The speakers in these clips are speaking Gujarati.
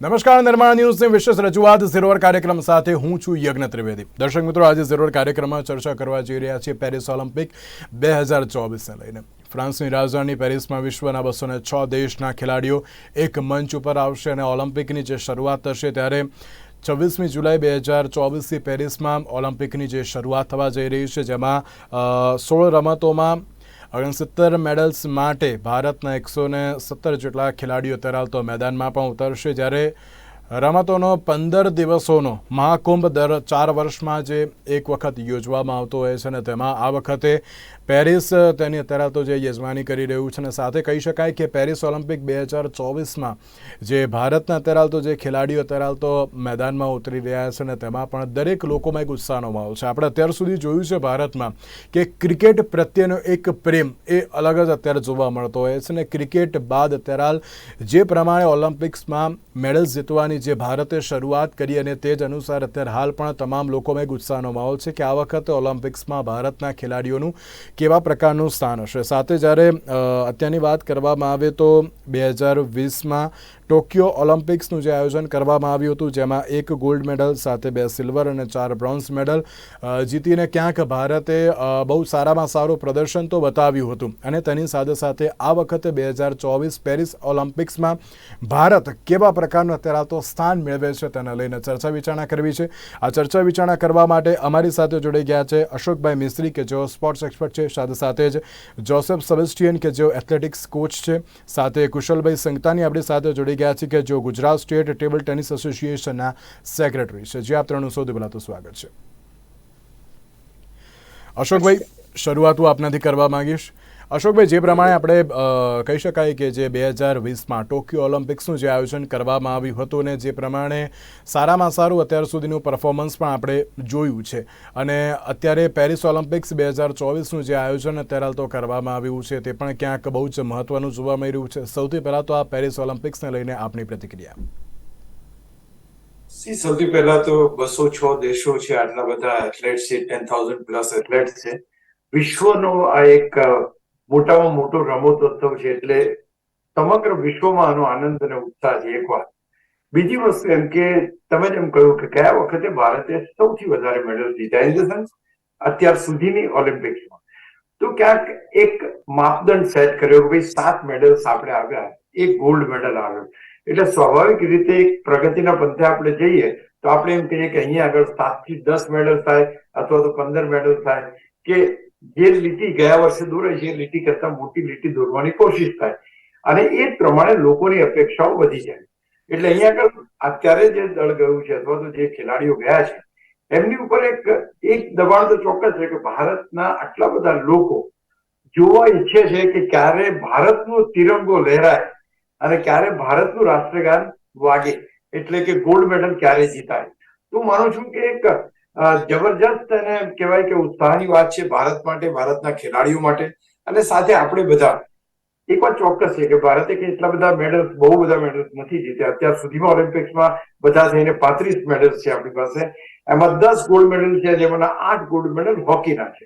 નમસ્કાર, નિર્માણ ન્યૂઝની વિશેષ રજૂઆત ઝીરોવર કાર્યક્રમ સાથે હું છું યજ્ઞ ત્રિવેદી. દર્શક મિત્રો, આજે ઝીરોવર કાર્યક્રમમાં ચર્ચા કરવા જઈ રહ્યા છીએ પેરિસ ઓલિમ્પિક બે હજાર ચોવીસને લઈને. ફ્રાન્સની રાજધાની પેરિસમાં વિશ્વના બસો છ દેશના ખેલાડીઓ એક મંચ ઉપર આવશે અને ઓલિમ્પિકની જે શરૂઆત થશે ત્યારે છવ્વીસમી જુલાઈ બે હજાર ચોવીસથી પેરિસમાં ઓલિમ્પિકની જે શરૂઆત થવા જઈ રહી છે, જેમાં સોળ રમતોમાં ઓગણસિત્તેર મેડલ્સ માટે ભારતના એકસો ને સત્તર જેટલા ખેલાડીઓ ધરાવતો મેદાનમાં પણ ઉતરશે જ્યારે રમતોનો પંદર દિવસોનો મહાકુંભ દર ચાર વર્ષમાં જે એક વખત યોજવામાં આવતો હોય છે અને તેમાં આ વખતે પેરિસ તેની અત્યારે તો જે યજમાની કરી રહ્યું છે અને સાથે કહી શકાય કે પેરિસ ઓલિમ્પિક બે હજાર ચોવીસમાં જે ભારતના અત્યારે તો જે ખેલાડીઓ અત્યારે તો મેદાનમાં ઉતરી રહ્યા છે અને તેમાં પણ દરેક લોકોમાં એક ઉત્સાહનો માહોલ છે. આપણે અત્યાર સુધી જોયું છે ભારતમાં કે ક્રિકેટ પ્રત્યેનો એક પ્રેમ એ અલગ જ અત્યારે જોવા મળતો હોય છે અને ક્રિકેટ બાદ અત્યારે જે પ્રમાણે ઓલિમ્પિક્સમાં મેડલ્સ જીતવાની જે ભારતે શરૂઆત કરી અને તે જ અનુસાર અત્યારે હાલ પણ તમામ લોકોમાં એક ઉત્સાહનો માહોલ છે કે આ વખતે ઓલિમ્પિક્સમાં ભારતના ખેલાડીઓનું કેવા પ્રકારનું સ્થાન હશે? સાથે જ્યારે અત્યારની વાત કરવામાં આવે તો બે હજાર વીસમાં ટોક્યો ઓલિમ્પિક્સનું જે આયોજન કરવામાં આવ્યું હતું, જેમાં એક ગોલ્ડ મેડલ, સાથે બે સિલ્વર અને ચાર બ્રોન્ઝ મેડલ જીતીને ક્યાંક ભારતે બહુ સારામાં સારું પ્રદર્શન તો બતાવ્યું હતું. અને તેની સાથે સાથે આ વખતે બે હજાર ચોવીસ પેરિસ ઓલિમ્પિક્સમાં ભારત કેવા પ્રકારનું અત્યારે તો સ્થાન મેળવે છે તેને લઈને ચર્ચા વિચારણા કરવી છે. આ ચર્ચા વિચારણા કરવા માટે અમારી સાથે જોડાઈ ગયા છે અશોકભાઈ મિસ્ત્રી, કે જેઓ સ્પોર્ટ્સ એક્સપર્ટ છે. સાથે સાથે જ જોસેફ સબેસ્ટિયન કે જેઓ એથ્લેટિક્સ કોચ છે, સાથે કુશલભાઈ સંગતાની આપણી સાથે જોડી ગયા છે કે જેઓ ગુજરાત સ્ટેટ ટેબલ ટેનિસ એસોસિએશનના સેક્રેટરી છે. જે, આપ ત્રણનું સૌથી પહેલાં તો સ્વાગત છે. અશોકભાઈ, શરૂઆત હું આપનાથી કરવા માંગીશ. અશોકભાઈ, જે પ્રમાણે આપણે કહી શકાય કે જે બે હજાર વીસમાં ટોક્યો ઓલિમ્પિક્સનું જે આયોજન કરવામાં આવ્યું હતું ને જે પ્રમાણે સારામાં સારું અત્યાર સુધીનું પરફોર્મન્સ પણ આપણે જોયું છે. અને અત્યારે પેરિસ ઓલિમ્પિક્સ બે હજાર ચોવીસનું જે આયોજન અત્યારે તો કરવામાં આવ્યું છે, તે પણ ક્યાંક બહુ જ મહત્વનું જોવા મળી રહ્યું છે. સૌથી પહેલાં તો આ પેરિસ ઓલિમ્પિક્સને લઈને આપની પ્રતિક્રિયા. સૌથી પહેલા તો બસો છ દેશો છે, આટલા બધા એથ્લેટ છે ટેન થાઉઝન્ડ પ્લસ એથ્લેટ છે. વિશ્વનો આ એક મોટામાં મોટો રમતોત્સવ છે એટલે સમગ્ર વિશ્વમાં આનો આનંદ અને ઉત્સાહ છે એક વાત. બીજી વસ્તુ એમ કે તમે જેમ કહ્યું કે કયા વખતે ભારતે સૌથી વધારે મેડલ જીતા ઇન ધ સેન્સ અત્યાર સુધીની ઓલિમ્પિક્સમાં. તો ક્યાંક એક માપદંડ સેટ કર્યો કે ભાઈ સાત મેડલ્સ આપણે આવ્યા, એક ગોલ્ડ મેડલ આવ્યો. એટલે સ્વાભાવિક રીતે એક પ્રગતિના પંથે આપણે જઈએ તો આપણે એમ કહીએ કે અહીંયા આગળ સાતથી દસ મેડલ થાય અથવા તો પંદર મેડલ થાય કે જે લીટી ગયા વર્ષે દોરાય છે એ લીટી કરતા મોટી લીટી દોરવાની કોશિશ થાય. અને એ પ્રમાણે લોકોની અપેક્ષાઓ વધી જાય. એટલે અહીંયા આગળ અત્યારે જે દળ ગયું છે અથવા તો જે ખેલાડીઓ ગયા છે, એમની ઉપર એક એક દબાણ તો ચોક્કસ છે કે ભારતના આટલા બધા લોકો જોવા ઈચ્છે છે કે ક્યારે ભારતનો તિરંગો લહેરાય અને ક્યારે ભારતનું રાષ્ટ્રગાન વાગે. એટલે કે ગોલ્ડ મેડલ ક્યારે જીતાય. તો માનું છું કે એક જબરજસ્ત અને કહેવાય કે ઉત્સાહની વાત છે ભારત માટે, ભારતના ખેલાડીઓ માટે અને સાથે આપણે બધા. એક વાત ચોક્કસ છે કે ભારતે કે એટલા બધા મેડલ્સ બહુ બધા મેડલ્સ નથી જીત્યા. અત્યાર સુધીમાં ઓલિમ્પિક્સમાં બધા થઈને પાંત્રીસ મેડલ્સ છે આપણી પાસે. એમાં દસ ગોલ્ડ મેડલ છે જેમાંના આઠ ગોલ્ડ મેડલ હોકીના છે.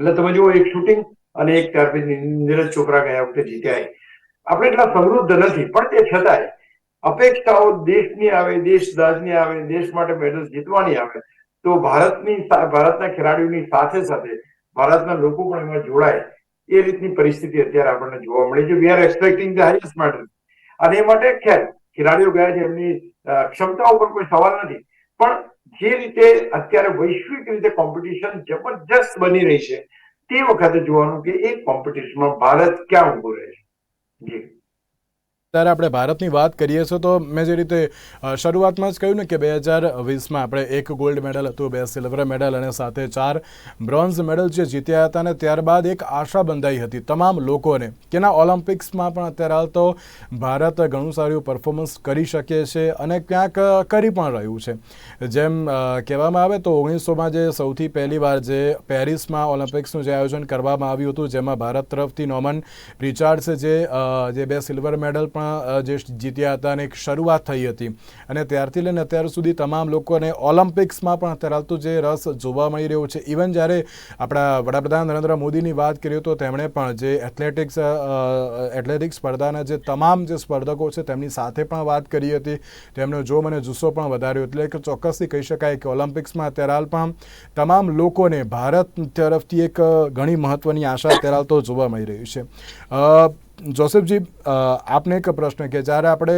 એટલે તમે જુઓ, એક શૂટિંગ અને એક ત્યાર પછી નીરજ ચોપરા ગયા વખતે જીત્યા આપણે એટલા સમૃદ્ધ નથી, પણ તે છતાંય અપેક્ષાઓ દેશની આવે, દેશ દાજની આવે, દેશ માટે મેડલ જીતવાની આવે, તો ભારતની ભારતના ખેલાડીઓની સાથે સાથે ભારતના લોકો પણ એમાં જોડાય એ રીતની પરિસ્થિતિ અત્યારે આપણને જોવા મળી છે. We are expecting the highest medal અને એ માટે ખેર ખેલાડીઓ ગયા છે, એમની ક્ષમતાઓ ક્ષમતા ઉપર કોઈ સવાલ નથી. પણ જે રીતે અત્યારે વૈશ્વિક રીતે કોમ્પિટિશન જબરજસ્ત બની રહી છે, તે વખતે જોવાનું કે એ કોમ્પિટિશનમાં ભારત ક્યાં ઉભું રહે છે. જી. ત્યારે આપણે ભારતની વાત કરીએ છીએ, તો મેં જે રીતે શરૂઆતમાં જ કહ્યું ને કે બે હજાર વીસમાં આપણે એક ગોલ્ડ મેડલ હતું, બે સિલ્વર મેડલ અને સાથે ચાર બ્રોન્ઝ મેડલ જે જીત્યા હતા અને ત્યારબાદ એક આશા બંધાઈ હતી તમામ લોકોને કે ના ઓલિમ્પિક્સમાં પણ અત્યારે હાલ તો ભારત ઘણું સારું પરફોર્મન્સ કરી શકે છે અને ક્યાંક કરી પણ રહ્યું છે. જેમ કહેવામાં આવે તો ઓગણીસોમાં જે સૌથી પહેલી વાર જે પેરિસમાં ઓલિમ્પિક્સનું જે આયોજન કરવામાં આવ્યું હતું, જેમાં ભારત તરફથી નોમન રિચાર્ડ્સે જે બે સિલ્વર મેડલ પણ પણ જે જીત્યા હતા અને એક શરૂઆત થઈ હતી. અને ત્યારથી લઈને અત્યાર સુધી તમામ લોકોને ઓલિમ્પિક્સમાં પણ અત્યારે હાલ તો જે રસ જોવા મળી રહ્યો છે. ઇવન જ્યારે આપણા વડાપ્રધાન નરેન્દ્ર મોદીની વાત કરીએ તો તેમણે પણ જે એથ્લેટિક્સ એથ્લેટિક્સ સ્પર્ધાના જે તમામ જે સ્પર્ધકો છે તેમની સાથે પણ વાત કરી હતી. તેમનો જો મને જુસ્સો પણ વધાર્યો. એટલે કે ચોક્કસથી કહી શકાય કે ઓલિમ્પિક્સમાં અત્યારે હાલ પણ તમામ લોકોને ભારત તરફથી એક ઘણી મહત્વની આશા અત્યારે હાલ તો જોવા મળી રહી છે. જોસેફજી આપને એક પ્રશ્ન કે જ્યારે આપણે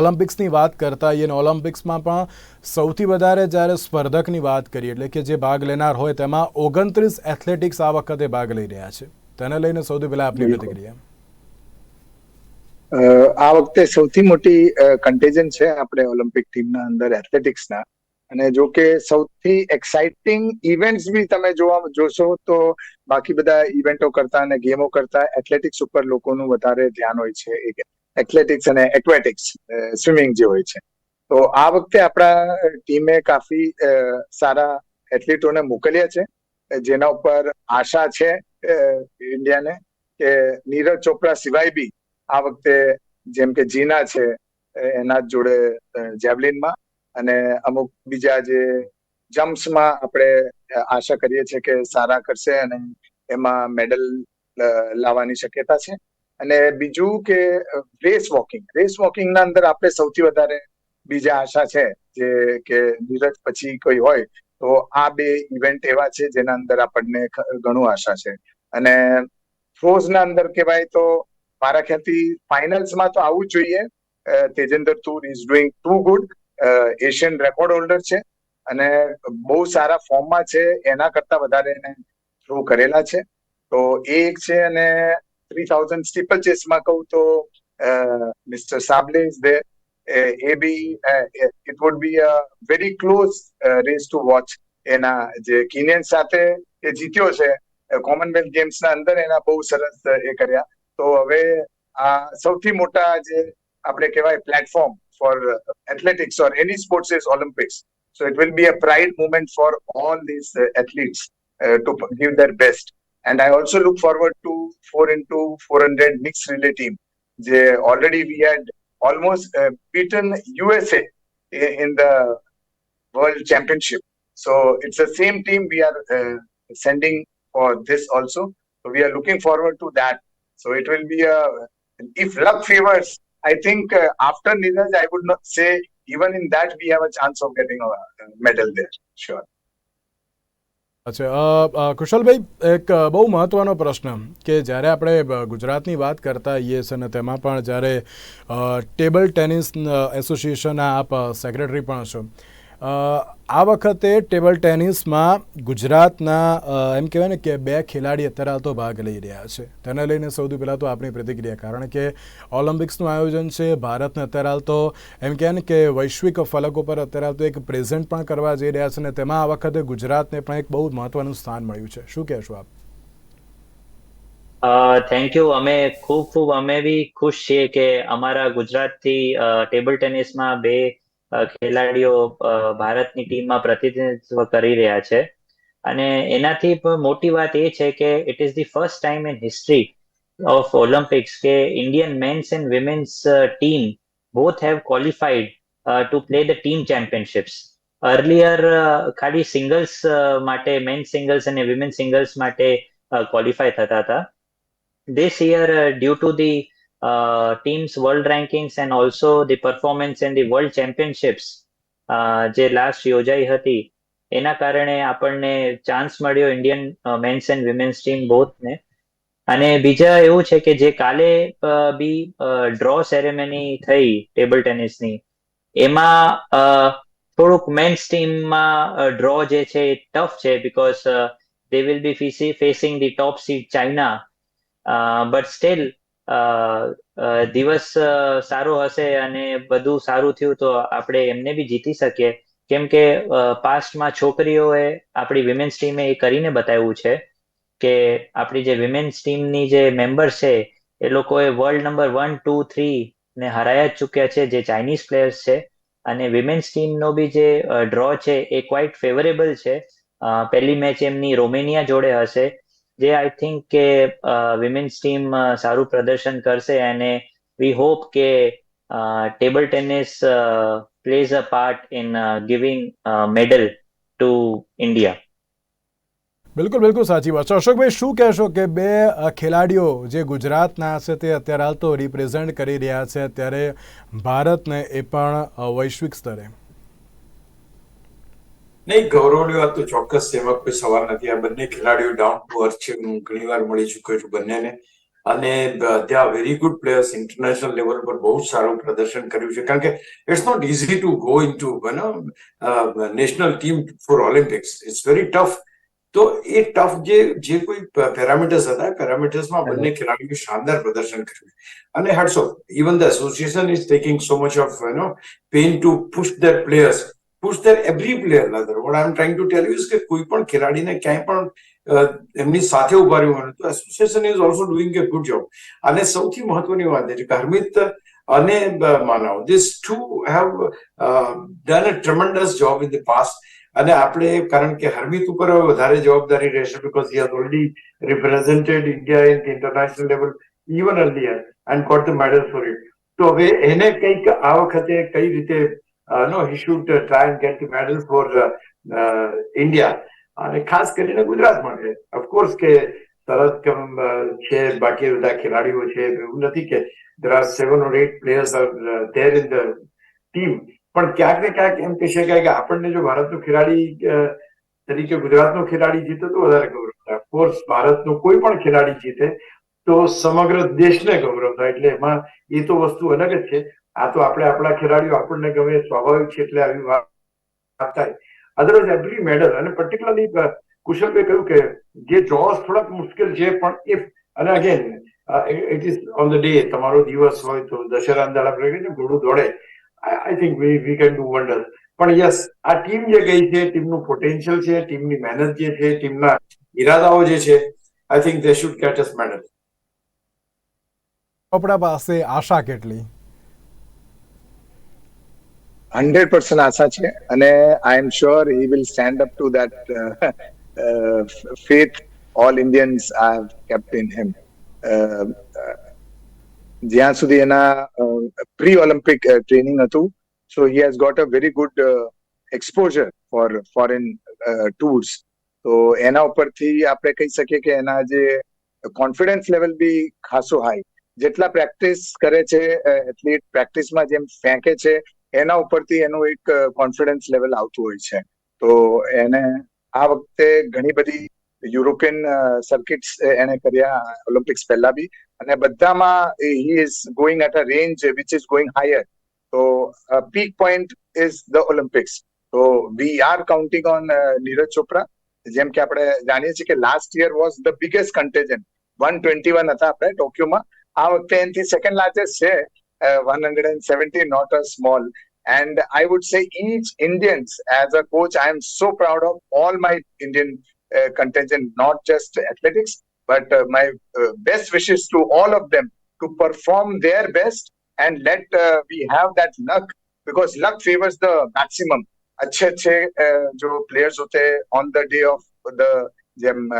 ઓલિમ્પિક્સની વાત કરતા હોઈએ અને ઓલિમ્પિક્સમાં પણ સૌથી વધારે જ્યારે સ્પર્ધકની વાત કરીએ એટલે કે જે ભાગ લેનાર હોય તેમાં ઓગણત્રીસ એથ્લેટિક્સ આ વખતે ભાગ લઈ રહ્યા છે. તેને લઈને સૌથી પહેલા આપની. પ્રતિક્રિયા. આ વખતે સૌથી મોટી કન્ટેજન છે આપણે ઓલિમ્પિક ટીમના અંદર એથ્લેટિક્સના. અને જો કે સૌથી એક્સાઇટિંગ ઇવેન્ટ્સ બી તમે જોવા જોશો તો બાકી બધા ઇવેન્ટો કરતા અને ગેમો કરતા એથ્લેટિક્સ ઉપર લોકોનું વધારે ધ્યાન હોય છે. એથ્લેટિક્સ અને એક્વેટિક્સ સ્વિમિંગ જે હોય છે. તો આ વખતે આપણા ટીમે કાફી સારા એથ્લીટોને મોકલ્યા છે. જેના ઉપર આશા છે ઇન્ડિયાને કે નીરજ ચોપરા સિવાય બી આ વખતે જેમ કે જીના છે એના જોડે જેવલિનમાં અને અમુક બીજા જે જમ્પ્સમાં આપણે આશા કરીએ છીએ કે સારા કરશે અને એમાં મેડલ લાવવાની શક્યતા છે. અને બીજું કે રેસ વોકિંગ. રેસ વોકિંગના અંદર આપણે સૌથી વધારે બીજા આશા છે જે કે નીરજ પછી કોઈ હોય તો આ બે ઇવેન્ટ એવા છે જેના અંદર આપણને ઘણું આશા છે. અને થ્રોઝના અંદર કહેવાય તો મારા ખ્યાલથી ફાઇનલ્સમાં તો આવવું જ જોઈએ. Tajinder Toor is doing too good Asian record holder છે અને બહુ સારા ફોર્મમાં છે, એના કરતા વધારે એને થ્રો કરેલા છે. તો એ એક છે અને થ્રી થાઉઝન્ડ સ્ટીપલ ચેસમાં કહું તો mister Sable is there a be it would be a very close race to watch એના જે કિનિયન સાથે એ જીત્યો છે કોમનવેલ્થ ગેમ્સના અંદર એના બહુ સરસ એ કર્યા. તો હવે આ સૌથી મોટા જે આપણે કહેવાય platform for uh, athletics or any sports is Olympics. So it will be a pride moment for all these uh, athletes uh, to give their best. And I also look forward to 4 into 400 mixed relay team. They already we had almost beaten USA in the World Championship. So it's the same team we are sending for this also. So we are looking forward to that. So it will be a if luck favors I think uh, after Neeraj, I would not say even in that we have a chance of getting a medal there. Sure. અચ્છા કુશલભાઈ એક બહુ મહત્વનો પ્રશ્ન કે જ્યારે આપણે ગુજરાતની વાત કરતા હોઈએ છીએ અને તેમાં પણ જ્યારે ટેબલ ટેનિસ એસોસિએશનના આપ સેક્રેટરી પણ છો આ વખતે ટેબલ ટેનિસમાં ગુજરાતના એમ કહેવાય ને કે બે ખેલાડી અત્યારે તો ભાગ લઈ રહ્યા છે. તેને લઈને સૌથી પહેલાં તો આપણી પ્રતિક્રિયા, કારણ કે ઓલિમ્પિક્સનું આયોજન છે, ભારતને અત્યારે હાલ તો એમ કહેવાય ને કે વૈશ્વિક ફલકો પર અત્યારે હાલ તો એક પ્રેઝન્ટ પણ કરવા જઈ રહ્યા છે અને તેમાં આ વખતે ગુજરાતને પણ એક બહુ મહત્વનું સ્થાન મળ્યું છે. શું કહેશો આપ? થેન્ક યુ અમે ખૂબ ખૂબ, અમે બી ખુશ છીએ કે અમારા ગુજરાતથી ટેબલ ટેનિસમાં બે ખેલાડીઓ ભારતની ટીમમાં પ્રતિનિધિત્વ કરી રહ્યા છે. અને એનાથી મોટી વાત એ છે કે it is the first time in history of Olympics કે Indian men's and women's team both have qualified to play the team championships earlier ખાલી સિંગલ્સ માટે મેન સિંગલ્સ અને વિમેન સિંગલ્સ માટે ક્વોલિફાય થતા હતા. This year due to the uh, team's world rankings and also the performance in the world championships uh, જે લાસ્ટ યોજાઈ હતી એના કારણે આપણને ચાન્સ મળ્યો Indian men's and women's team બોથને અને બીજા એવું છે કે જે કાલે બી ડ્રો સેરેમની થઈ ટેબલ ટેનિસની એમાં થોડુંક મેન્સ ટીમમાં ડ્રો જે છે એ ટફ છે because they will be facing the top seed China but still દિવસ સારો હશે અને બધું સારું થયું તો આપણે એમને બી જીતી શકીએ. કેમ કે પાસ્ટમાં છોકરીઓએ આપણી વિમેન્સ ટીમે એ કરીને બતાવ્યું છે કે આપણી જે વિમેન્સ ટીમની જે મેમ્બર્સ છે, એ લોકોએ world number one two three ને હરાયા જ ચૂક્યા છે, જે ચાઇનીઝ પ્લેયર્સ છે. અને વિમેન્સ ટીમનો બી જે ડ્રો છે એ ક્વાઇટ ફેવરેબલ છે. પહેલી મેચ એમની રોમેનિયા જોડે હશે. જે આઈ થિંક કે વિમેન્સ ટીમ સારું પ્રદર્શન કરશે અને વી હોપ કે table tennis plays a part in giving medal to India. બિલકુલ બિલકુલ સાચી વાત છે અશોકભાઈ, શું કહેશો કે બે ખેલાડીઓ જે ગુજરાતના છે તે અત્યારે હાલ તો રિપ્રેઝેન્ટ કરી રહ્યા છે, ત્યારે ભારતને એ પણ વૈશ્વિક સ્તરે નહીં ગૌરવની વાત તો ચોક્કસ છે એમાં કોઈ સવાલ નથી. આ બંને ખેલાડીઓ ડાઉન ટુ અર્થ છે. હું ઘણી વાર મળી ચૂક્યો છું બંનેને. અને ત્યાં very good players international level પર બહુ સારું પ્રદર્શન કર્યું છે. કારણ કે it's not easy to go in to national team for Olympics it's very tough તો એ ટફ જે જે કોઈ પેરામીટર્સ હતા પેરામીટર્સમાં બંને ખેલાડીઓ શાનદાર પ્રદર્શન કર્યું. અને head so even the association is taking so much of you know pain to push their players push their every player rather what I am trying to tell you કે કોઈ પણ ખેલાડીને ક્યાંય પણ એમની સાથે ઊભા રહ્યું હોય તો association is also doing a good job અને સૌથી મહત્વની વાત છે કે હરમિત અને Manav these two have done a tremendous job in the past અને આપણે, કારણ કે હરમિત ઉપર વધારે જવાબદારી રહેશે because he has already represented India in international level even earlier and got the medal for it તો હવે એને કંઈક આ વખતે કઈ રીતે no he should try and get medal for India અને ખાસ કરીને ગુજરાત માટે ઓફકોર્સ કે તરત કમ છે, બાકી બધા ખેલાડીઓ છે, એવું નથી કે there are seven or eight players are there in the team પણ ક્યાંક ને ક્યાંક એમ કહી શકાય કે આપણને જો ભારતનો ખેલાડી તરીકે ગુજરાતનો ખેલાડી જીતે તો વધારે ગૌરવ થાય. ઓફકોર્સ ભારતનો કોઈ પણ ખેલાડી જીતે તો સમગ્ર દેશને ગૌરવ થાય. એટલે એમાં એ તો વસ્તુ અલગ જ છે. આ તો આપણે આપણા ખેલાડીઓ આપણને ગમે, સ્વાભાવિક છે એટલે આવી વાત થાય. અધરવાઇઝ એવરી મેડલ અને પર્ટિક્યુલરલી કુશલભાઈ કહ્યું કે જે જોસ થોડાક મુશ્કેલ છે, પણ ઇફ અને again it is on the day તમારો દિવસ હોય તો દશેરા દાડા આપણે ઘોડું દોડે. I think we we can do wonder પણ યસ આ ટીમ જે ગઈ છે, ટીમનું પોટેન્શિયલ છે, ટીમની મહેનત જે છે, ટીમના ઈરાદાઓ જે છે I think they should catch us medal આપણા પાસે આશા કેટલી? હંડ્રેડ પર્સન્ટ આશા છે અને I am sure he will stand up to that faith all Indians are kept in him જ્યાં સુધી એના પ્રી ઓલિમ્પિક ટ્રેનિંગ હતું so he has got a very good exposure for foreign tours તો એના ઉપરથી આપણે કહી શકીએ કે એના જે કોન્ફિડન્સ લેવલ બી ખાસો હાઈ જેટલા પ્રેક્ટિસ કરે છે એથ્લીટ પ્રેક્ટિસમાં જેમ ફેંકે છે એના ઉપરથી એનું એક કોન્ફિડન્સ લેવલ આવતું હોય છે. તો એને આ વખતે ઘણી બધી યુરોપિયન સર્કિટ્સ એને કર્યા ઓલિમ્પિક્સ પહેલા બી. અને બધામાં he is going at a range which is going higher તો peak point is the Olympics તો we are counting on Neeraj Chopra જેમ કે આપણે જાણીએ છીએ કે last year was the biggest contingent one twenty one હતા આપણે ટોક્યોમાં આ વખતે એનથી સેકન્ડ લાર્જેસ્ટ છે. One hundred and seventy not a small and I would say each Indians as a coach, I am so proud of all my Indian uh, contingent, not just athletics, but uh, my uh, best wishes to all of them to perform their best and let uh, we have that luck because luck favors the maximum. अच्छे अच्छे uh, जो प्लेयर्स होते हैं on the day of the જેમ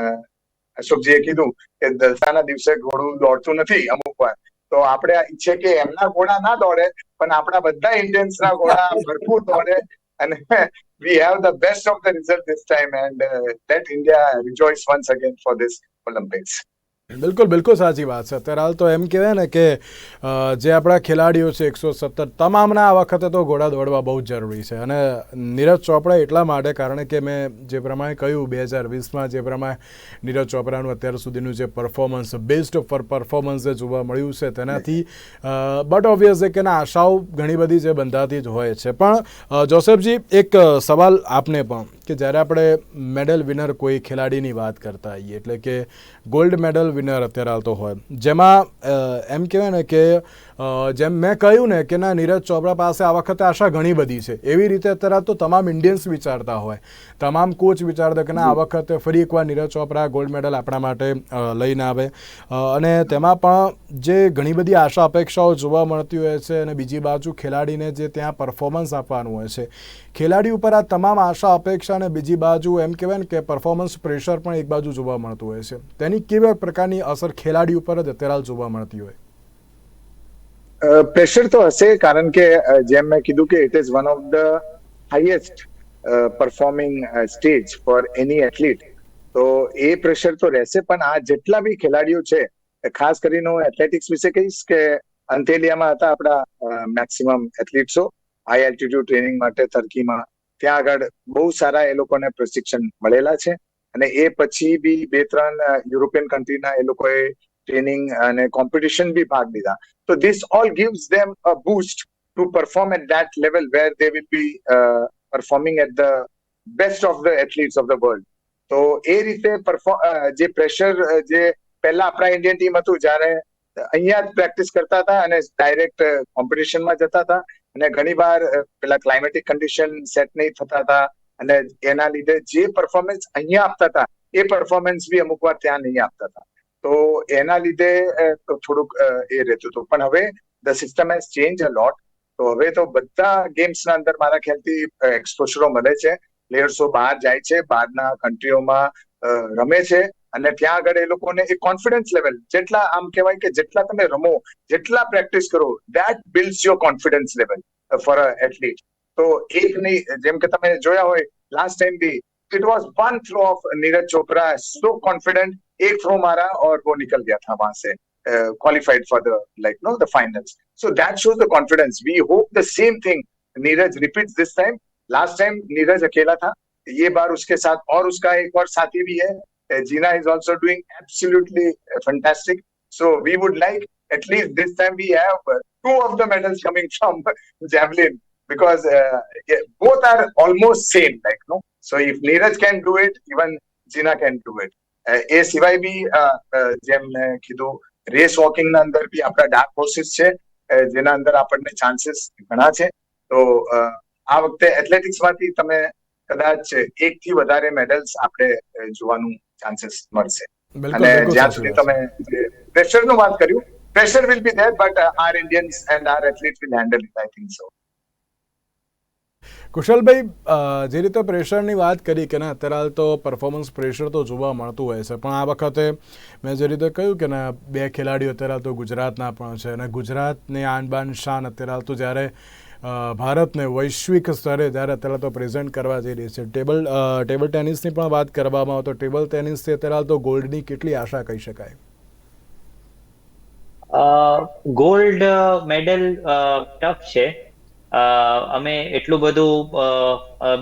અશોકજીએ કીધું કે દસરાના દિવસે ઘોડું દોડતું નથી અમુક વાર તો આપણે ઈચ્છે કે એમના ઘોડા ના દોડે, પણ આપણા બધા ઇન્ડિયન્સ ના ઘોડા ભરપૂર દોડે. અને we have the best of the result this time and let India rejoice once again for this Olympics બિલકુલ બિલકુલ સાચી વાત છે. અત્યારે હાલ તો એમ કહેવાય ને કે જે આપણા ખેલાડીઓ છે, એકસો સત્તર, તમામના આ વખતે તો ઘોડા દોડવા બહુ જ જરૂરી છે. અને નીરજ ચોપડા એટલા માટે, કારણ કે મેં જે પ્રમાણે કહ્યું, બે હજાર વીસમાં જે પ્રમાણે નીરજ ચોપરાનું અત્યાર સુધીનું જે પરફોર્મન્સ બેસ્ટ પર પરફોર્મન્સ જે જોવા મળ્યું છે, તેનાથી બટ ઓબ્વિયસ છે કે એના આશાઓ ઘણી બધી જે બંધાતી જ હોય છે. પણ જોસેફજી, એક સવાલ આપને પણ, કે જ્યારે આપણે મેડલ વિનર કોઈ ખેલાડીની વાત કરતા હોઈએ એટલે કે ગોલ્ડ મેડલ વિનર અત્યારે આવતો હોય. જેમાં એમ કહેવાય ને કે જેમ મેં કહ્યું ને કે ના નીરજ ચોપરા પાસે આ વખતે આશા ઘણી બધી છે. એવી રીતે અત્યારે તો તમામ ઇન્ડિયન્સ વિચારતા હોય. તમામ કોચ વિચારતા કે ના આ વખતે ફરી એકવાર નીરજ ચોપરા ગોલ્ડ મેડલ આપણા માટે લઈને આવે. અને તેમાં પણ જે ઘણી બધી આશા અપેક્ષાઓ જોવા મળતી હોય છે અને બીજી બાજુ ખેલાડીને જે ત્યાં પરફોર્મન્સ આપવાનું હોય છે. ખેલાડી ઉપર આ તમામ આશા અપેક્ષા અને બીજી બાજુ એમ કહેવાય ને કે પરફોર્મન્સ પ્રેશર પણ એક બાજુ જોવા મળતું હોય છે. તેની કેવા પ્રકારની અસર ખેલાડી ઉપર જ અત્યારે જોવા મળતી હોય? પ્રેશર તો હશે, કારણ કે જેમ મેં કીધું કે it is one of the highest performing stage for any athlete તો એ પ્રેશર તો રહેશે, પણ આ જેટલા બી ખેલાડીઓ છે ખાસ કરીને હું એથ્લેટિક્સ વિશે કહીશ કે અંતેલિયામાં હતા આપણા મેક્સિમમ એથ્લીટ્સો હાઈ એલ્ટિટ્યુડ ટ્રેનિંગ માટે તર્કીમાં ત્યાં આગળ બહુ સારા એ લોકોને પ્રશિક્ષણ મળેલા છે. અને એ પછી બી બે ત્રણ યુરોપિયન કન્ટ્રીના એ લોકોએ ટ્રેનિંગ અને કોમ્પિટિશન બી ભાગ લીધા તો this all gives them a boost to perform at that level where they will be performing at the best of the the of the world તો એ રીતે જે પ્રેશર જે પહેલા આપણા ઇન્ડિયન ટીમ હતું, જ્યારે અહીંયા જ પ્રેક્ટિસ કરતા હતા અને ડાયરેક્ટ કોમ્પિટિશનમાં જતા હતા અને ઘણીવાર વાર પેલા ક્લાઇમેટિક કન્ડિશન સેટ નહીં થતા હતા અને એના લીધે જે પરફોર્મન્સ અહીંયા આપતા હતા, એ પરફોર્મન્સ બી અમુક વાર ત્યાં નહીં આપતા હતા. તો એના લીધે થોડુંક એ રહેતું હતું. પણ હવે the system has change a lot તો હવે તો બધા ગેમ્સના અંદર મારા ખ્યાલથી એક્સપોઝરો મળે છે. પ્લેયર્સો બહાર જાય છે, બહારના કન્ટ્રીઓમાં રમે છે. અને ત્યાં આગળ એ લોકોને એ કોન્ફિડન્સ લેવલ જેટલા આમ કહેવાય કે જેટલા તમે રમો, જેટલા પ્રેક્ટિસ કરો that build your confidence level for a athlete તો એક નહીં, જેમ કે તમે જોયા હોય last time B it was one throw of Neeraj Chopra so confident एक थ्रो मारा और वो निकल गया था वहां से qualified for the like no the finals so that shows the confidence we hope the same thing Neeraj repeat this time last time Neeraj अकेला था ये बार उसके साथ और उसका एक और साथी भी है Jena is also doing absolutely fantastic so we would like at least this time we have uh, two of the medals coming from javelin because uh, yeah, both are almost same like no so if Neeraj can do it even Jena can do it. Uh, એ સિવાય બી જેમ મેં કીધું રેસ વોકિંગ ના અંદર બી આપણા ડાર્ક હોર્સિસ છે. જેના અંદર આપણને ચાન્સીસ ઘણા છે. તો આ વખતે એથ્લેટિક્સમાંથી તમે કદાચ એક થી વધારે મેડલ્સ આપણે જોવાનું ચાન્સીસ મળશે. અને જ્યાં સુધી તમે પ્રેશરનું વાત કર્યું pressure will be there but our Indians and our athlete will handle it I think so કુશલભાઈ જે રીતે પ્રેશરની વાત કરી કે ના, અત્યારે હાલ તો પરફોર્મન્સ પ્રેશર તો જોવા મળતું હોય છે, પણ આ વખતે મેં જે રીતે કહ્યું કે ના, બે ખેલાડીઓ અત્યારે તો ગુજરાતના પણ છે અને ગુજરાતની આન બાન શાન અત્યારે હાલ તો જ્યારે ભારતને વૈશ્વિક સ્તરે જ્યારે અત્યારે તો પ્રેઝન્ટ કરવા જઈ રહી છે. ટેબલ ટેબલ ટેનિસની પણ વાત કરવામાં આવે તો ટેબલ ટેનિસથી અત્યારે તો ગોલ્ડની કેટલી આશા કહી શકાય? ગોલ્ડ મેડલ ટફ છે. અમે એટલું બધું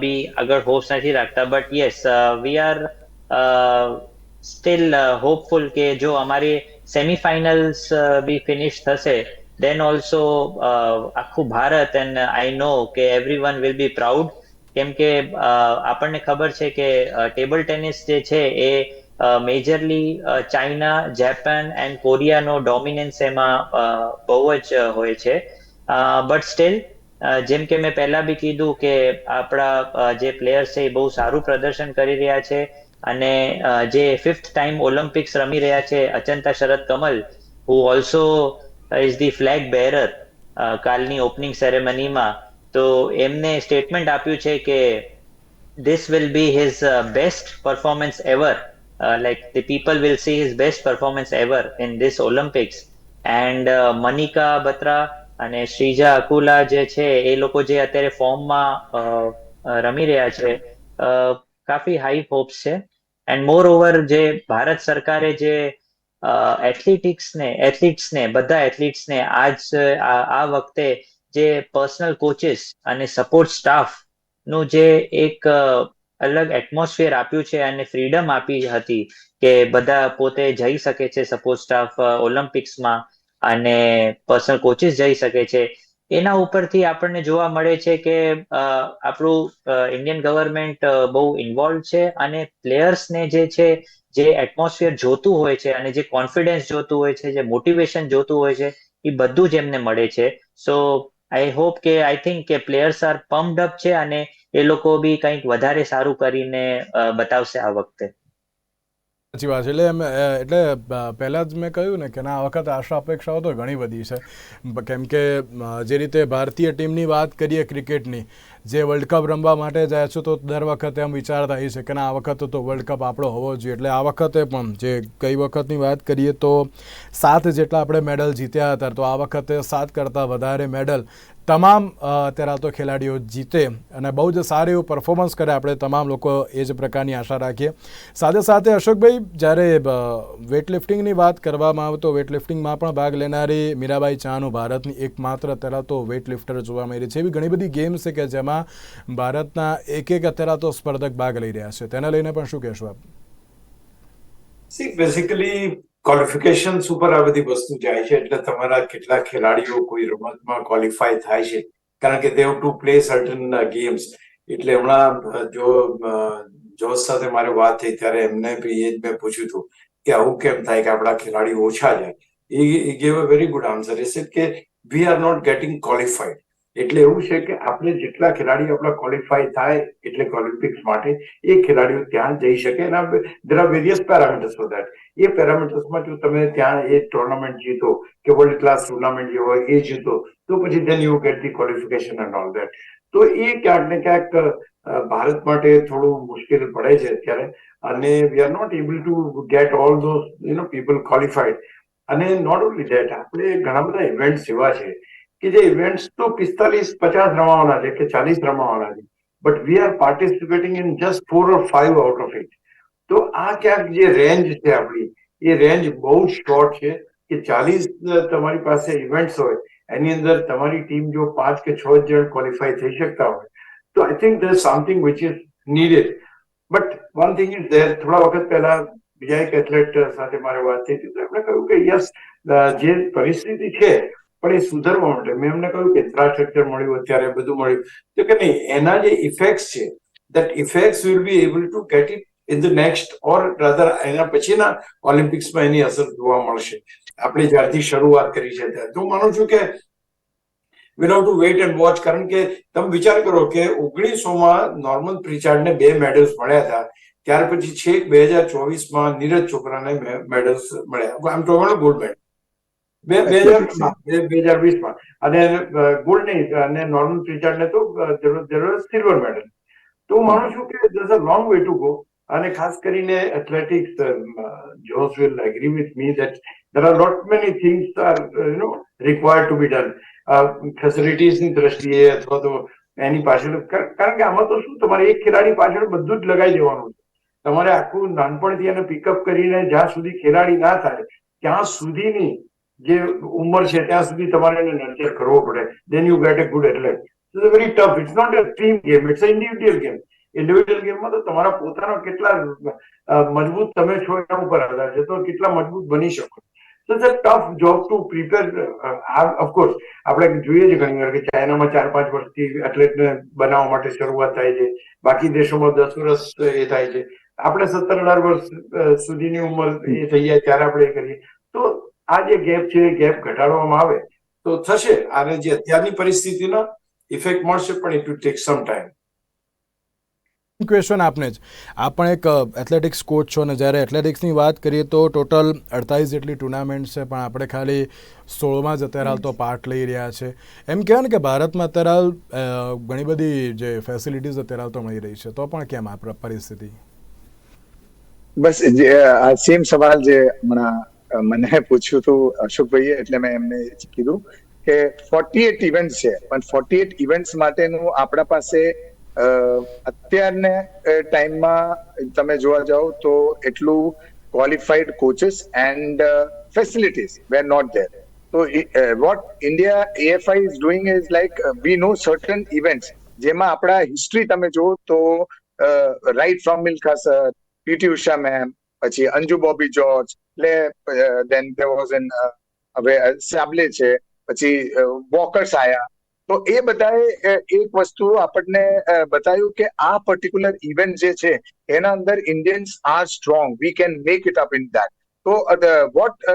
બી આગળ હોપ્સ નથી રાખતા. But yes we are still hopeful કે જો અમારી સેમીફાઇનલ્સ બી ફિનિશ થશે દેન ઓલ્સો આખું ભારત એન્ડ આઈ નો કે every one will be proud કેમ કે આપણને ખબર છે કે ટેબલ ટેનિસ જે છે એ મેજરલી ચાઇના જેપાન એન્ડ કોરિયાનો ડોમિનન્સ એમાં બહુ જ હોય છે. બટ સ્ટીલ જેમ કે મેં પહેલા બી કીધું કે આપણા જે પ્લેયર્સ છે એ બહુ સારું પ્રદર્શન કરી રહ્યા છે અને જે ફિફ્થ ટાઈમ ઓલિમ્પિક્સ રમી રહ્યા છે Achanta Sharath Kamal who also is the flag bearer કાલની ઓપનિંગ સેરેમનીમાં તો એમને સ્ટેટમેન્ટ આપ્યું છે કે this will be his best performance ever like the people will see his best performance ever in this Olympics and Manika Batra અને શ્રીજા અકુલા જે છે, એ લોકો જે અત્યારે ફોર્મમાં રમી રહ્યા છે કાફી હાઈ હોપ્સ છે. એન્ડ મોર ઓવર જે ભારત સરકારે જે એથ્લેટિક્સને એથ્લીટ્સને બધા એથ્લીટ્સને આજ, આ આ વખતે જે પર્સનલ કોચિસ અને સપોર્ટ સ્ટાફનું જે એક અલગ એટમોસ્ફિયર આપ્યું છે અને ફ્રીડમ આપી હતી કે બધા પોતે જઈ શકે છે સપોર્ટ સ્ટાફ ઓલિમ્પિક્સમાં અને પર્સનલ કોચિસ જઈ શકે છે. એના ઉપરથી આપણને જોવા મળે છે કે આપણું ઇન્ડિયન ગવર્મેન્ટ બહુ ઇન્વોલ્વ છે અને પ્લેયર્સને જે છે, જે એટમોસ્ફિયર જોતું હોય છે અને જે કોન્ફિડન્સ જોતું હોય છે, જે મોટિવેશન જોતું હોય છે, એ બધું જ એમને મળે છે. સો આઈ હોપ કે આઈ થિંક કે પ્લેયર્સ આર પમ્પડ અપ છે અને એ લોકો બી કંઈક વધારે સારું કરીને બતાવશે આ વખતે. સાચી વાત છે. એટલે એમ એટલે પહેલાં જ મેં કહ્યું ને કે ના, આ વખત આશા અપેક્ષાઓ તો ઘણી બધી છે. કેમ કે જે રીતે ભારતીય ટીમની વાત કરીએ ક્રિકેટની, જે વર્લ્ડ કપ રમવા માટે જાય છે, તો દર વખતે એમ વિચાર થાય છે કે ના, આ વખતે તો વર્લ્ડ કપ આપણો હોવો જોઈએ. એટલે આ વખતે પણ, જે ગઈ વખતની વાત કરીએ તો સાત જેટલા આપણે મેડલ જીત્યા હતા, તો આ વખતે સાત કરતાં વધારે મેડલ તમામ અત્યારે તો ખેલાડીઓ જીતે અને બહુ જ સારું એવું પરફોર્મન્સ કરે આપણે તમામ લોકો એ જ પ્રકારની આશા રાખીએ. સાથે સાથે અશોકભાઈ, જ્યારે વેઇટ લિફ્ટિંગની વાત કરવામાં આવે તો વેટ લિફ્ટિંગમાં પણ ભાગ લેનારી મીરાબાઈ ચાનું ભારતની એકમાત્ર અત્યારે તો વેઇટ લિફ્ટર જોવા મળી છે. એવી ઘણી બધી ગેમ્સ છે કે જેમાં ભારતના એક એક અત્યારે તો સ્પર્ધક ભાગ લઈ રહ્યા છે. તેને લઈને પણ શું કહેશો આપ? સી બેઝિકલી ક્વોલિફિકેશન્સ ઉપર આ બધી વસ્તુ જાય છે, એટલે તમારા કેટલા ખેલાડીઓ કોઈ રમતમાં ક્વોલિફાય થાય છે. કારણ કે they've to play certain games એટલે હમણાં જો જોશ સાથે મારે વાત થઈ ત્યારે એમને બી એ જ મેં પૂછ્યું હતું કે આવું કેમ થાય કે આપણા ખેલાડીઓ ઓછા જાય? એ gave a very good answer એ કે we are not getting qualified એટલે એવું છે કે આપણે જેટલા ખેલાડીઓ આપણા ક્વોલિફાય થાય એટલે ઓલિમ્પિક્સ માટે એ ખેલાડીઓ ત્યાં જઈ શકે. એના there are various parameters for that એ પેરામીટર્સમાં જો તમે ત્યાં એ ટુર્નામેન્ટ જીતો કે વર્લ્ડ ક્લાસ ટુર્નામેન્ટ જે હોય એ જીતો, તો પછી then you get the qualification and all that તો એ ક્યાંક ને ક્યાંક ભારત માટે થોડું મુશ્કેલ પડે છે અત્યારે. અને we are not able to get all those you know people qualified અને નોટ ઓનલી ધેટ આપણે ઘણા બધા ઇવેન્ટ્સ એવા છે કે જે ઇવેન્ટ્સ તો પિસ્તાલીસ, પચાસ રમાવાના છે કે ચાલીસ રમાવાના છે. But we are participating in just four or five out of it તો આ ક્યાંક જે રેન્જ છે આપણી, એ રેન્જ બહુ જ શોર્ટ છે. કે ચાલીસ તમારી પાસે ઇવેન્ટ્સ હોય, એની અંદર તમારી ટીમ જો પાંચ કે છ જણ ક્વોલિફાય થઈ શકતા હોય, તો I think there something which is needed but one thing is there થોડા વખત પહેલા બીજા એક એથ્લેટ સાથે મારે વાત થઈ હતી, તો એમણે કહ્યું કે યસ જે પરિસ્થિતિ છે, પણ એ સુધારવા માટે. મેં એમને કહ્યું કે ઇન્ફ્રાસ્ટ્રક્ચર મળ્યું, અત્યારે બધું મળ્યું. તો કે નહીં, એના જે ઇફેક્ટ્સ છે, that effects will be able to get it in the next or rather એના પછીના ઓલિમ્પિક્સમાં એની અસર જોવા મળશે. આપણે જ્યારથી શરૂઆત કરી છે ત્યારે હું માનું છું કે we'll two to and watch કારણ કે તમે વિચાર કરો કે ઓગણીસોમાં નોર્મન પ્રિચાર્ડને બે મેડલ્સ મળ્યા હતા. ત્યાર પછી છેક બે હજાર ચોવીસમાં નીરજ ચોપરાને મેડલ્સ મળ્યા. આમ તો ગોલ્ડ મેડલ બે બે હજાર બે હજાર વીસમાં. અને ગોલ્ડ નહીં, અને નોર્મન પ્રિચાર્ડને તો જરૂર સિલ્વર મેડલ તો હું માનું છું કે લોંગ વે ટુ ગો અને ખાસ કરીને athletics Jose will agree with me that there are lot many things are uh, you know required ની દ્રષ્ટિએ અથવા તો એની પાછળ કારણ કે આમાં તો શું તમારે એક ખેલાડી પાછળ બધું જ લગાઈ દેવાનું છે. તમારે આખું નાનપણથી એને પિકઅપ કરીને જ્યાં સુધી ખેલાડી ના થાય ત્યાં સુધીની જે ઉંમર છે ત્યાં સુધી તમારે એને નર્ચર કરવો પડે. Then you get a good athlete it's very tough it's not a team game it's a individual game individual ગેમમાં તો તમારા પોતાનો કેટલા મજબૂત તમે છો એના ઉપર આધાર છે. તો કેટલા મજબૂત બની શકો. તો it's a tough job to prepare of course આપણે જોઈએ છે ઘણી વાર કે ચાઇનામાં ચાર, પાંચ વર્ષથી એથ્લેટને બનાવવા માટે શરૂઆત થાય છે. બાકી દેશોમાં દસ વર્ષ એ થાય છે. આપણે સત્તર, અઢાર વર્ષ સુધીની ઉંમર એ થઈ જાય ત્યારે આપણે એ કરીએ. તો આ જે ગેપ છે, એ ગેપ ઘટાડવામાં આવે. તો થશે. અને જે અત્યારની પરિસ્થિતિનો ઇફેક્ટ મળશે, પણ it will take some time question આપને જ. આપ પણ એક એથ્લેટિક્સ કોચ છો અને જ્યારે એથ્લેટિક્સની વાત કરીએ તો ટોટલ અડતાલીસ જેટલી ટુર્નામેન્ટ છે, પણ આપણે ખાલી સોળમાં જ અત્યારે હાલ તો પાર્ટ લઈ રહ્યા છે. એમ કહેવાય ને કે ભારતમાં અત્યારે હાલ ઘણી બધી જે ફેસિલિટીઝ અત્યારે હાલ તો મળી રહી છે. તો પણ કેમ આ પરિસ્થિતિ? બસ જે આ સેમ સવાલ જે હમણાં મને પૂછ્યું હતું અશોકભાઈએ, એટલે મેં એમને કીધું કે ફોર્ટી એટ ઇવેન્ટ છે. પણ ફોર્ટી એટ ઇવેન્ટ્સ માટેનું આપણા પાસે અત્યારને ટાઈમમાં તમે જોવા જાઓ તો એટલું qualified coaches and facilities were not there તો what India AFI is doing is like we know certain events જેમાં આપણા હિસ્ટ્રી તમે જુઓ તો right from Milkha sir PT Usha ma'am પછી અંજુ બોબી જોર્જ એટલે દેન there વોઝ an હવે સાબલે છે, પછી વોકર્સ આયા તો એ બધાએ એક વસ્તુ આપણને બતાવ્યું કે આ પર્ટિક્યુલર ઇવેન્ટ જે છે, એના અંદર Indians are strong we can make it up in that તો what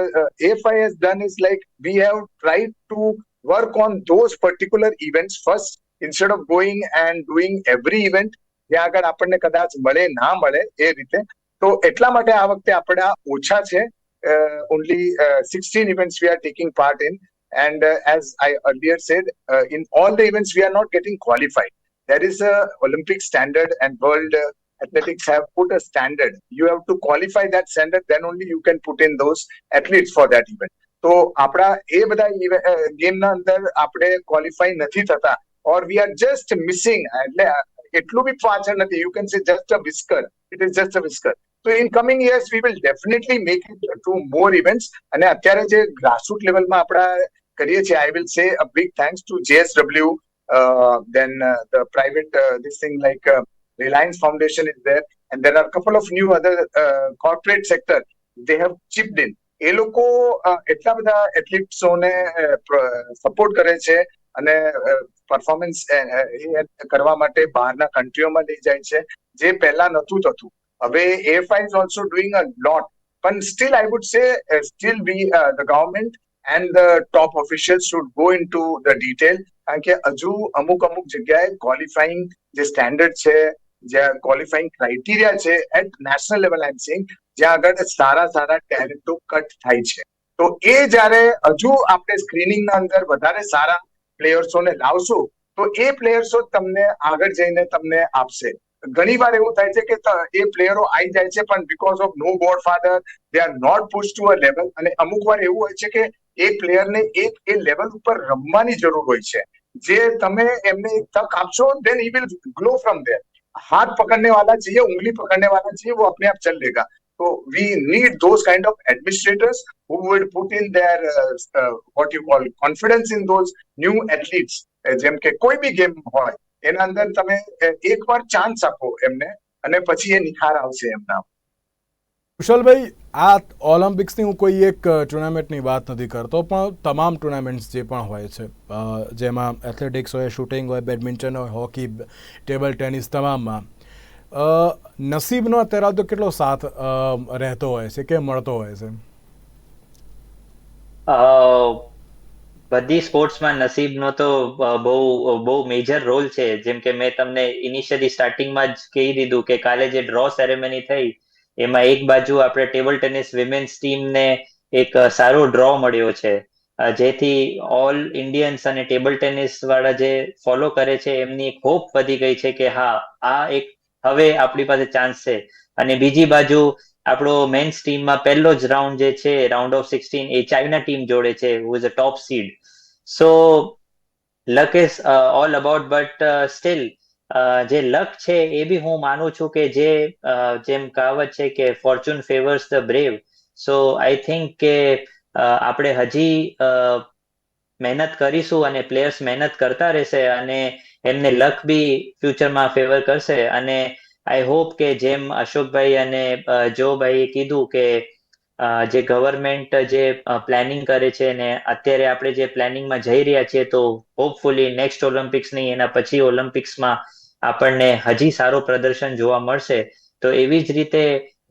F I has done is like we have like to work on those particular on first instead of going and doing every event જ્યાં આગળ આપણને કદાચ મળે, ના મળે, એ રીતે. તો એટલા માટે આ વખતે આપણા ઓછા છે. Only sixteen events we are taking part in and uh, as i earlier said uh, in all the events we are not getting qualified there is a olympic standard and world uh, athletics have put a standard you have to qualify that standard then only you can put in those athletes for that event તો આપણા એ બધા ગેમના અંદર આપણે ક્વોલિફાય નથી થતા or we are just missing એટલે એટલું બી પાછળ નથી you can say just a whisker it is just a whisker તો in coming years we will definitely make it to more events અને અત્યારે જે ગ્રાસરૂટ લેવલમાં આપણા કરીએ છીએ. I will say a big thanks to JSW then uh, the private uh, this thing like uh, reliance foundation is there. And there are a couple of new other corporate sector they have chipped એ લોકો એટલા બધા એથ્લીટ્સોને સપોર્ટ કરે છે અને પરફોર્મન્સ કરવા માટે બહારના કન્ટ્રીઓમાં લઈ જાય છે. જે પહેલા નહોતું થતું. હવે FI is also doing a lot પણ still I would say still we the government and the top official should go in to the detail કારણ કે હજુ અમુક અમુક જગ્યાએ ક્વોલિફાઈંગ જે સ્ટેન્ડર્ડ છે જ્યાં ક્વોલિફાઈંગ ક્રાઇટેરિયા છે at national level I am seeing જ્યાં આગળ સારા સારા ટેલેન્ટો કટ થાય છે તો એ જ્યારે હજુ આપણે સ્ક્રીનિંગના અંદર વધારે સારા પ્લેયર્સોને લાવશું તો એ પ્લેયર્સો તમને આગળ જઈને તમને આપશે ઘણી વાર એવું થાય છે કે એ પ્લેયરો આવી જાય છે પણ because of no godfather they are not push to a level અને અમુક વાર એવું હોય છે કે એ પ્લેયરને એક એ લેવલ ઉપર રમવાની જરૂર હોય છે જે તમે એમને એક તક આપશો then he will glow from there हाथ पकड़ने वाला चाहिए उंगली पकड़ने वाला चाहिए वो अपने आप चल लेगा तो we need those kind of administrators who would put in their uh, uh, what you call confidence in those new athletes Uh, જેમ કે કોઈ બી ગેમ હોય એના અંદર તમે uh, એકવાર ચાન્સ આપો એમને અને પછી એ નિખાર આવશે એમના કુશલભાઈ આ ઓલિમ્પિક્સની હું કોઈ એક ટુર્નામેન્ટની વાત નથી કરતો, પણ તમામ ટુર્નામેન્ટ્સ જે પણ હોય છે જેમાં એથ્લેટિક્સ હોય શૂટિંગ હોય બેડમિન્ટન હોય હોકી ટેબલ ટેનિસ તમામમાં નસીબનો અત્યારે તો કેટલો સાથ રહેતો હોય છે કે મળતો હોય છે? બધી સ્પોર્ટ્સમાં નસીબનો તો બહુ બહુ મેજર રોલ છે. જેમ કે મેં તમને ઇનિશિયલી સ્ટાર્ટિંગમાં જ કહી દીધું કે કાલે જે ડ્રો સેરેમની થઈ એમાં એક બાજુ આપણે ટેબલ ટેનિસ વિમેન્સ ટીમને એક સારો ડ્રો મળ્યો છે. જેથી ઓલ ઇન્ડિયન્સ અને ટેબલ ટેનિસ વાળા જે ફોલો કરે છે, એમની એક હોપ વધી ગઈ છે કે હા, આ એક હવે આપણી પાસે ચાન્સ છે. અને બીજી બાજુ આપણો મેન્સ ટીમમાં પહેલો જ રાઉન્ડ જે છે રાઉન્ડ ઓફ સિક્સટીન એ ચાઇના ટીમ જોડે છે who is a top seed so luck all about but still જે લક છે એ બી હું માનું છું કે જે જેમ કહાવત છે કે fortune favours the brave so I think કે આપણે હજી મહેનત કરીશું અને પ્લેયર્સ મહેનત કરતા રહેશે અને એમને લક બી ફ્યુચરમાં ફેવર કરશે. અને આઈ હોપ કે જેમ અશોકભાઈ અને જોભાઈએ કીધું કે જે ગવર્મેન્ટ જે પ્લાનિંગ કરે છે ને અત્યારે આપણે જે પ્લાનિંગમાં જઈ રહ્યા છીએ તો હોપફુલી નેક્સ્ટ ઓલિમ્પિક્સ નહીં એના પછી ઓલિમ્પિક્સમાં આપણને હજી સારું પ્રદર્શન જોવા મળશે, તો એવી જ રીતે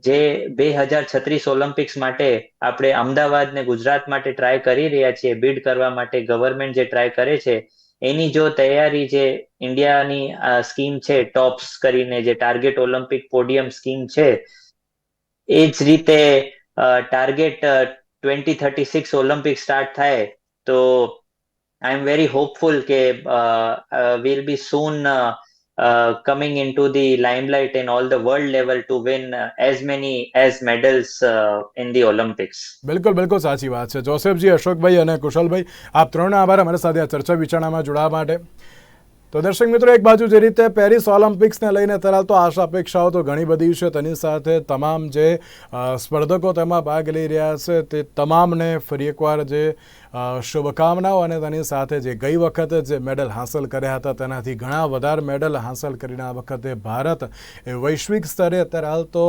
જે બે હજાર છત્રીસ ઓલિમ્પિક્સ માટે આપણે અમદાવાદ ને ગુજરાત માટે ટ્રાય કરી રહ્યા છીએ બિડ કરવા માટે ગવર્મેન્ટ જે ટ્રાય કરે છે, એની જો તૈયારી જે ઇન્ડિયાની સ્કીમ છે ટોપ્સ કરીને જે ટાર્ગેટ ઓલિમ્પિક પોડિયમ સ્કીમ છે, એ જ રીતે target twenty thirty six Olympic start થાય, તો આઈ એમ વેરી હોપફુલ કે will be soon coming into the limelight in all the world level to win uh, as many as medals uh, in the Olympics. બિલકુલ બિલકુલ સાચી વાત છે જોસેફજી અશોકભાઈ અને કુશલભાઈ આપ ત્રણનો આભાર અમારા સાથે આ ચર્ચા વિચારણામાં જોડાવા માટે તો દર્શક મિત્રો, એક બાજુ જે રીતે પેરિસ ઓલિમ્પિક્સને લઈને અત્યારે તો આશા અપેક્ષાઓ તો ઘણી બધી છે. તેની સાથે તમામ જે સ્પર્ધકો તેમાં ભાગ લઈ રહ્યા છે, તે તમામને ફરી એકવાર જે શુભકામનાઓ અને તેની સાથે જે ગઈ વખતે જે મેડલ હાંસલ કર્યા હતા, તેનાથી ઘણા વધારે મેડલ હાંસલ કરીને આ વખતે ભારત એ વૈશ્વિક સ્તરે અત્યારે હાલ તો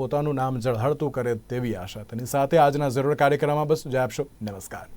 પોતાનું નામ ઝળહળતું કરે તેવી આશા. તેની સાથે આજના જરૂર કાર્યક્રમમાં બસ, જય આપશો નમસ્કાર.